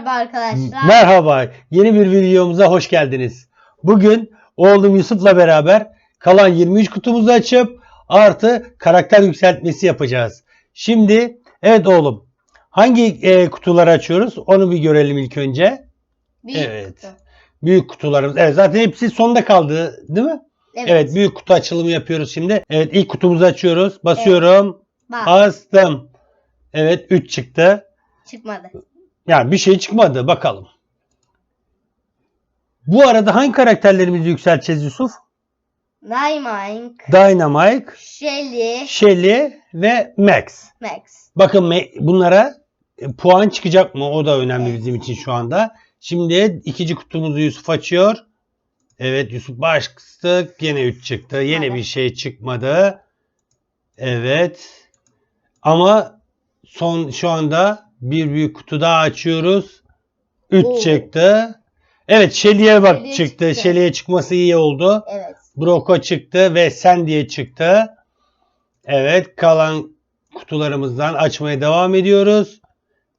Merhaba arkadaşlar. Merhaba, yeni bir videomuza hoş geldiniz. Bugün oğlum Yusuf'la beraber kalan 23 kutumuzu açıp artı karakter yükseltmesi yapacağız. Şimdi, evet oğlum, hangi e, kutuları açıyoruz? Onu bir görelim ilk önce. Büyük evet. kutu. Büyük kutularımız. Evet, zaten hepsi sonda kaldı, değil mi? Evet. Evet, büyük kutu açılımı yapıyoruz şimdi. Evet, ilk kutumuzu açıyoruz. Basıyorum. Bak Bastım. Evet, 3 çıktı. çıkmadı. Yani bir şey çıkmadı. Bakalım. Bu arada hangi karakterlerimizi yükselteceğiz Yusuf? Dynamite, Dynamite, Shelly, Shelly ve Max. Max. Bakın me- bunlara e, puan çıkacak mı? O da önemli bizim için şu anda. Şimdi ikinci kutumuzu Yusuf açıyor. Evet Yusuf bastık. Yine 3 çıktı. Yine Evet. bir şey çıkmadı. Evet. Ama son şu anda bir büyük kutu daha açıyoruz. 3 Oo. çıktı. Evet Shelly'e bak Shelly'e çıktı. çıktı. Shelly'e çıkması iyi oldu. Evet. Broko çıktı ve sen diye çıktı. Evet kalan kutularımızdan açmaya devam ediyoruz.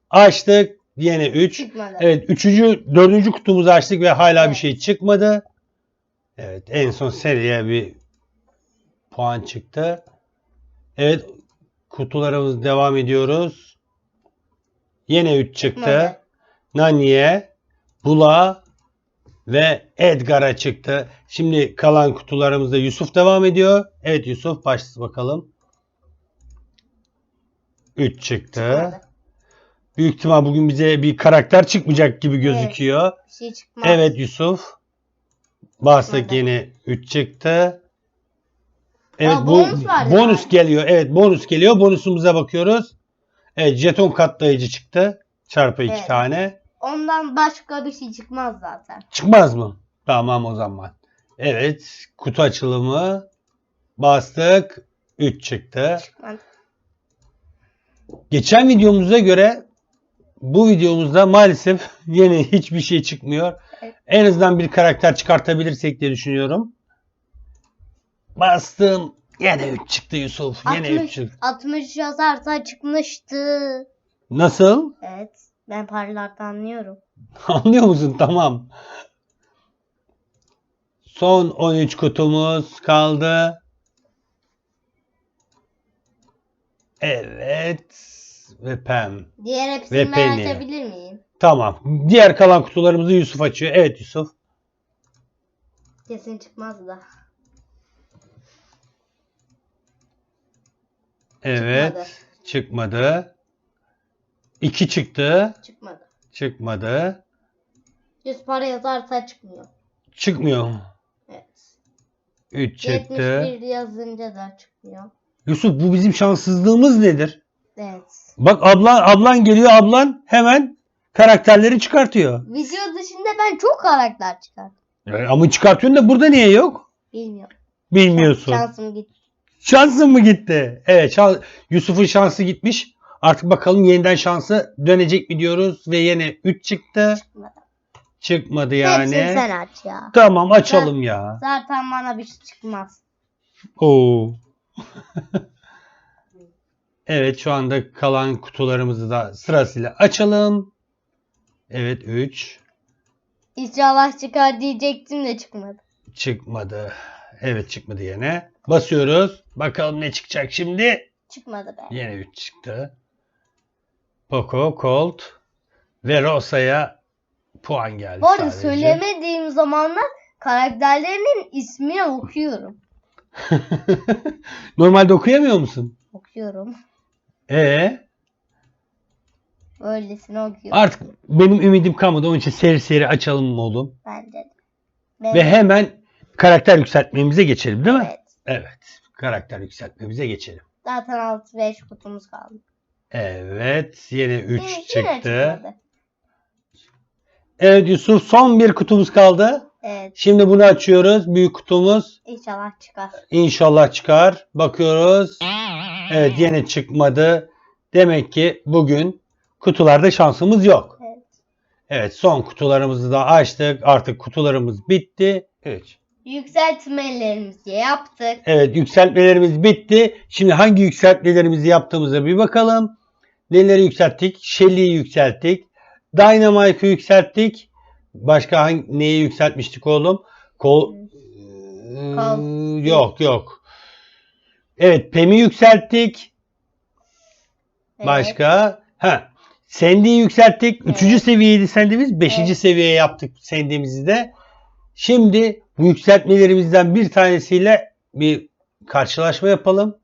Açtık. Yine 3. Çıkmadı. Evet üçüncü, dördüncü kutumuzu açtık ve hala bir Evet. şey çıkmadı. Evet en son seriye bir puan çıktı. Evet kutularımız devam ediyoruz. Yine 3 çıktı. Nani'ye, Bula ve Edgar'a çıktı. Şimdi kalan kutularımızda Yusuf devam ediyor. Evet Yusuf başla bakalım. 3 çıktı. Büyük ihtimal bugün bize bir karakter çıkmayacak gibi gözüküyor. Bir şey çıkmaz. Evet Yusuf. Bastık yine 3 çıktı. Evet Aa, bu bonus bonus geliyor. Evet bonus geliyor. Bonusumuza bakıyoruz. Evet jeton katlayıcı çıktı. Çarpı 2 Evet. tane. Ondan başka bir şey çıkmaz zaten. Çıkmaz mı? Tamam o zaman. Evet kutu açılımı bastık. 3 çıktı. Geçen videomuza göre bu videomuzda maalesef yine hiçbir şey çıkmıyor. Evet. En azından bir karakter çıkartabilirsek diye düşünüyorum. Bastım. Yine 3 çıktı Yusuf. Yine 3 60, çıktı. 60 yazarsa çıkmıştı. Nasıl? Evet. Ben paralardan anlıyorum. Anlıyor musun? Tamam. Son 13 kutumuz kaldı. Evet. Ve Pem. Diğer Ve hepsini ben Penny. açabilir miyim? Tamam. Diğer kalan kutularımızı Yusuf açıyor. Evet Yusuf. Kesin çıkmaz da. Evet. Çıkmadı. Çıkmadı. 2 çıktı. Çıkmadı. Çıkmadı. 100 para yazarsa çıkmıyor. Çıkmıyor. Evet. 3 çıktı. 71 yazınca da çıkmıyor. Yusuf bu bizim şanssızlığımız nedir? Evet. Bak ablan ablan geliyor ablan hemen karakterleri çıkartıyor. Video dışında ben çok karakter çıkarttım. Yani ama çıkartıyorsun da burada niye yok? Bilmiyorum. Bilmiyorsun. Şansım gitti. Şansın mı gitti? Evet şan- Yusuf'un şansı gitmiş. Artık bakalım yeniden şansı dönecek mi diyoruz ve yine 3 çıktı. Çıkmadı. Çıkmadı Hepsini yani. sen aç ya. Tamam açalım ya. Zaten bana bir şey çıkmaz. Oo. evet şu anda kalan kutularımızı da sırasıyla açalım. Evet 3 İnşallah çıkar diyecektim de çıkmadı. çıkmadı. Evet çıkmadı yine. Basıyoruz. Bakalım ne çıkacak şimdi. Çıkmadı be. Yine 3 çıktı. Poco, Colt ve Rosa'ya puan geldi Bu arada sadece. söylemediğim zamanlar karakterlerinin ismini okuyorum. Normalde okuyamıyor musun? Okuyorum. Ee, Öylesine okuyorum. artık benim ümidim kalmadı. Onun için seri seri açalım mı oğlum? Bence de. Ben- Ve hemen karakter yükseltmemize geçelim değil mi? Evet. Evet. Karakter yükseltmemize geçelim. Zaten 6-5 kutumuz kaldı. Evet. Yine 3 Yine- yine çıktı. çıkmadı. Evet Yusuf son bir kutumuz kaldı. Evet. Şimdi bunu açıyoruz. Büyük kutumuz. İnşallah çıkar. İnşallah çıkar. Bakıyoruz. Evet yine çıkmadı. Demek ki bugün kutularda şansımız yok. Evet. Evet son kutularımızı da açtık. Artık kutularımız bitti. Evet. Yükseltmelerimizi yaptık. Evet yükseltmelerimiz bitti. Şimdi hangi yükseltmelerimizi yaptığımıza bir bakalım. Neleri yükselttik? Shelly'yi yükselttik. Dynamite'ı yükselttik. Başka hangi, neyi yükseltmiştik oğlum? Kol, Kol. Ee, yok yok. Evet Pem'i yükselttik. Evet. Başka? Ha. Sandy'yi yükselttik. Evet. Üçüncü seviyeydi Sandy'miz. Beşinci Evet. seviyeye yaptık Sandy'mizi de. Şimdi bu yükseltmelerimizden bir tanesiyle bir karşılaşma yapalım.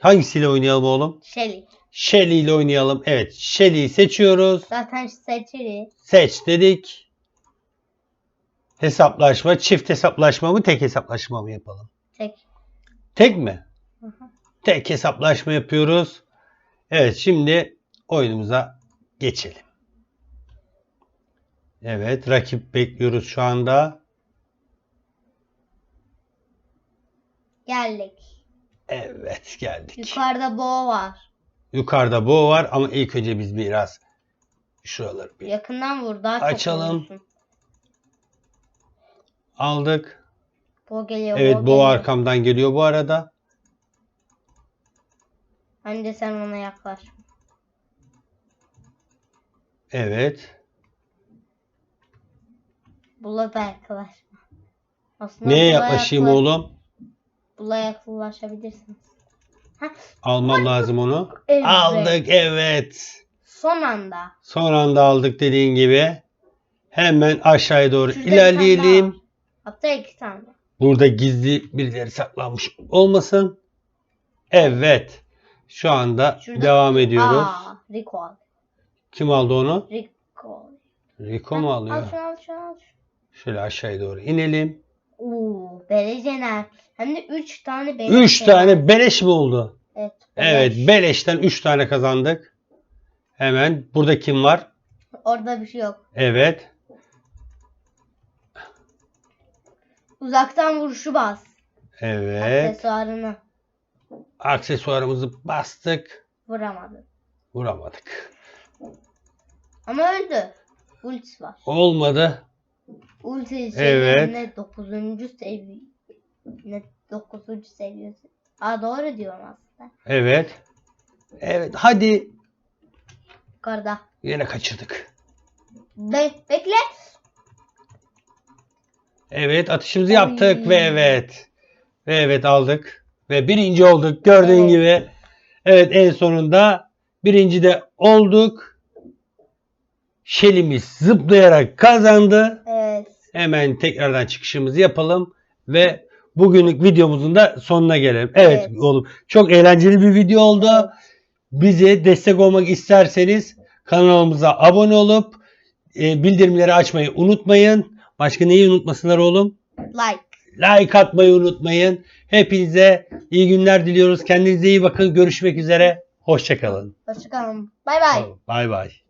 Hangisiyle oynayalım oğlum? Shelly. Shelly ile oynayalım. Evet. Shelly'yi seçiyoruz. Zaten seçili. Seç dedik. Hesaplaşma. Çift hesaplaşma mı? Tek hesaplaşma mı yapalım? Tek. Tek mi? Hı hı. Tek hesaplaşma yapıyoruz. Evet şimdi oyunumuza geçelim. Evet rakip bekliyoruz şu anda. Geldik. Evet geldik. Yukarıda Bo var. Yukarıda bu var ama ilk önce biz biraz şuraları bir Yakından vur. Daha çok Açalım. vurursun. aldık. Bo geliyor. Evet Bo bu geliyor. arkamdan geliyor bu arada. Bence sen ona yaklaş. Evet. Bula da yaklaşma. Aslında Neye Bula yaklaşayım yaklaş- oğlum? Bula yaklaşabilirsiniz. Almam lazım onu. Evet. Aldık evet. Son anda. Son anda aldık dediğin gibi. Hemen aşağıya doğru Şurada bir tane daha ilerleyelim. var. Hatta iki tane. Burada gizli birileri saklanmış olmasın. Evet. Şu anda Şurada- devam ediyoruz. Aa, Rico al. Kim aldı onu? Rico. Rico mu Al alıyor? şunu al şunu al. Şöyle aşağıya doğru inelim. Uuu belejener. Hem de 3 tane beleş. 3 tane beleş mi oldu? Evet. Evet beleş. beleşten 3 tane kazandık. Hemen burada kim var? Orada bir şey yok. Evet. Uzaktan vuruşu bas. Evet. Aksesuarını Aksesuarımızı bastık. vuramadın. Vuramadık. Ama öldü. Ultisi var. Olmadı. Ulti Evet. ne 9. seviye. Ne 9. seviyesi. Aa doğru diyorum aslında. Evet. Evet hadi. Yukarıda. Yine kaçırdık. Be bekle. Evet atışımızı Oy. yaptık ve evet. Ve evet aldık. Ve birinci olduk gördüğün Evet. gibi. Evet en sonunda birinci de olduk. Şelimiz zıplayarak kazandı. Hemen tekrardan çıkışımızı yapalım. Ve bugünlük videomuzun da sonuna gelelim. Evet, Evet. oğlum çok eğlenceli bir video oldu. Bize destek olmak isterseniz kanalımıza abone olup e, bildirimleri açmayı unutmayın. Başka neyi unutmasınlar oğlum? Like. Like atmayı unutmayın. Hepinize iyi günler diliyoruz. Kendinize iyi bakın. Görüşmek üzere. Hoşçakalın. Hoşçakalın. Bay bay. Bay bay.